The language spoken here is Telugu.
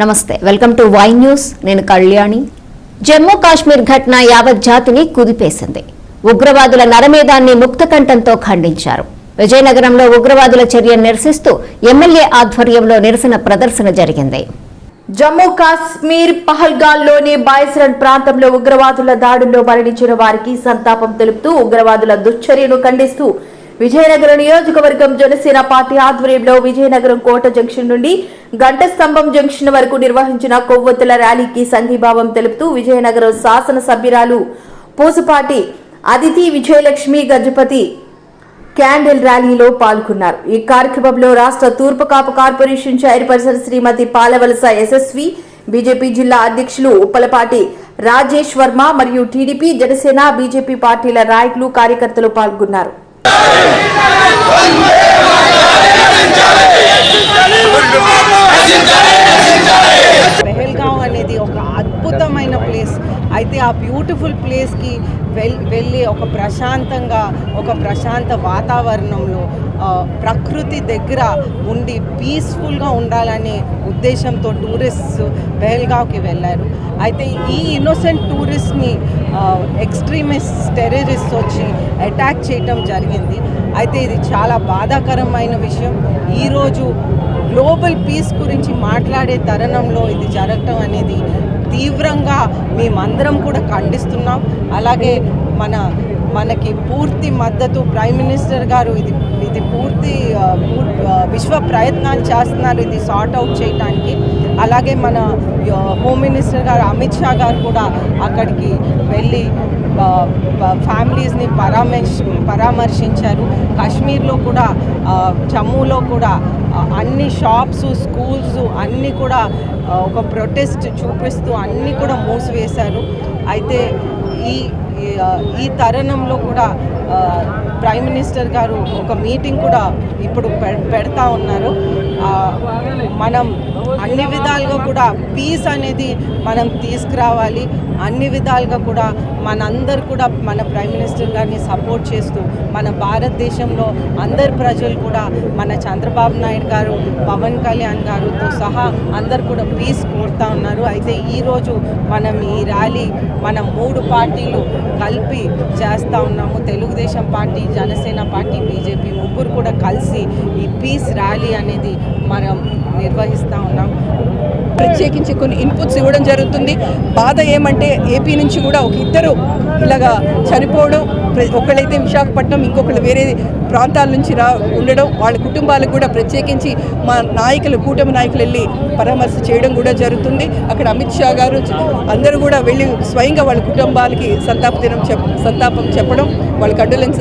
నమస్తే వెల్కమ్ టు వై న్యూస్. నేను కళ్యాణి. జమ్మూ కాశ్మీర్ ఘటన యావత్ జాతిని కుదిపేసింది. ఉగ్రవాదుల నరమేధాన్ని ముక్తకంఠంతో ఖండించారు. విజయనగరంలో ఉగ్రవాదుల చర్యను నిరసిస్తూ ఎమ్మెల్యే ఆధ్వర్యంలో నిరసన ప్రదర్శన జరిగింది. జమ్మూ కాశ్మీర్ పహల్గాల్లోని బాయ్స్రన్ ప్రాంతంలో ఉగ్రవాదుల దాడుల్లో మరణించిన వారికి సంతాపం తెలుపుతూ ఉగ్రవాదుల దుశ్చర్యను ఖండిస్తూ విజయనగరం నియోజకవర్గం జనసేన పార్టీ ఆధ్వర్యంలో విజయనగరం కోట జంక్షన్ నుండి గంట స్తంభం జంక్షన్ వరకు నిర్వహించిన కొవ్వొత్తుల ర్యాలీకి సంఘీభావం తెలుపుతూ విజయనగరం శాసన సభ్యురాలు పూసపాటి అదితి విజయలక్ష్మి గజపతి క్యాండిల్ ర్యాలీలో పాల్గొన్నారు. ఈ కార్యక్రమంలో రాష్ట్ర తూర్పు Kapu corporation chairperson Srimathi Palavalasa Yashaswi BJP జిల్లా అధ్యక్షులు ఉప్పలపాటి రాజేష్ వర్మ మరియు టీడీపీ జనసేన బీజేపీ పార్టీల నాయకులు కార్యకర్తలు పాల్గొన్నారు. పెహల్గాం అనేది ఒక అద్భుతమైన ప్లేస్ అయితే ఆ బ్యూటిఫుల్ ప్లేస్కి వెల్ వెళ్ళి ఒక ప్రశాంతంగా ఒక ప్రశాంత వాతావరణంలో ప్రకృతి దగ్గర ఉండి పీస్ఫుల్గా ఉండాలనే ఉద్దేశంతో టూరిస్ట్స్ బెల్గావ్కి వెళ్ళారు. అయితే ఈ ఇన్నోసెంట్ టూరిస్ట్ని ఎక్స్ట్రీమిస్ట్ టెర్రరిస్ట్ వచ్చి అటాక్ చేయటం జరిగింది. అయితే ఇది చాలా బాధాకరమైన విషయం. ఈరోజు గ్లోబల్ పీస్ గురించి మాట్లాడే తరుణంలో ఇది జరగటం అనేది తీవ్రంగా మేమందరం కూడా ఖండిస్తున్నాం. అలాగే మన మనకి పూర్తి మద్దతు ప్రైమ్ మినిస్టర్ గారు ఇది ఇది పూర్తి పూర్- విశ్వ ప్రయత్నాలు చేస్తున్నారు ఇది సార్ట్ అవుట్ చేయడానికి అలాగే మన హోమ్ మినిస్టర్ గారు అమిత్ షా గారు కూడా అక్కడికి వెళ్ళి ఫ్యామిలీస్ని పరామర్శ పరామర్శించారు. కాశ్మీర్లో కూడా జమ్మూలో కూడా అన్ని షాప్స్ స్కూల్స్ అన్నీ కూడా ఒక ప్రొటెస్ట్ చూపిస్తూ అన్నీ కూడా మూసివేశారు. అయితే ఈ ఈ, తరుణంలో కూడా ప్రైమ్ మినిస్టర్ గారు ఒక మీటింగ్ కూడా ఇప్పుడు పె- పెడతా ఉన్నారు. మనం అన్ని విధాలుగా కూడా పీస్ అనేది మనం తీసుకురావాలి. అన్ని విధాలుగా కూడా మనందరు కూడా మన ప్రైమ్ మినిస్టర్ గారిని సపోర్ట్ చేస్తూ మన భారతదేశంలో అందరు ప్రజలు కూడా మన చంద్రబాబు నాయుడు గారు పవన్ కళ్యాణ్ గారుతో సహా అందరు కూడా పీస్ కోరుతా ఉన్నారు. అయితే ఈరోజు మనం ఈ ర్యాలీ మన మూడు పార్టీలు కలిపి చేస్తూ ఉన్నాము. Telugu Desam party Janasena party BJP ముగ్గురు కూడా కలిసి ఈ పీస్ ర్యాలీ అనేది మనం నిర్వహిస్తూ ఉన్నాం. ప్రత్యేకించి కొన్ని ఇన్పుట్స్ ఇవ్వడం జరుగుతుంది. బాధ ఏమంటే ఏపీ నుంచి కూడా ఒక ఇద్దరు ఇలాగా చనిపోవడం ప్ర- ఒకళ్ళైతే విశాఖపట్నం ఇంకొకళ్ళు వేరే ప్రాంతాల నుంచి రా ఉండడం వాళ్ళ కుటుంబాలకు కూడా ప్రత్యేకించి మా నాయకులు కూటమి నాయకులు వెళ్ళి పరామర్శ చేయడం కూడా జరుగుతుంది. అక్కడ అమిత్ షా గారు అందరూ కూడా వెళ్ళి స్వయంగా వాళ్ళ కుటుంబాలకి సంతాప దినం చెప్ సంతాపం చెప్పడం వాళ్ళ కండులెన్స్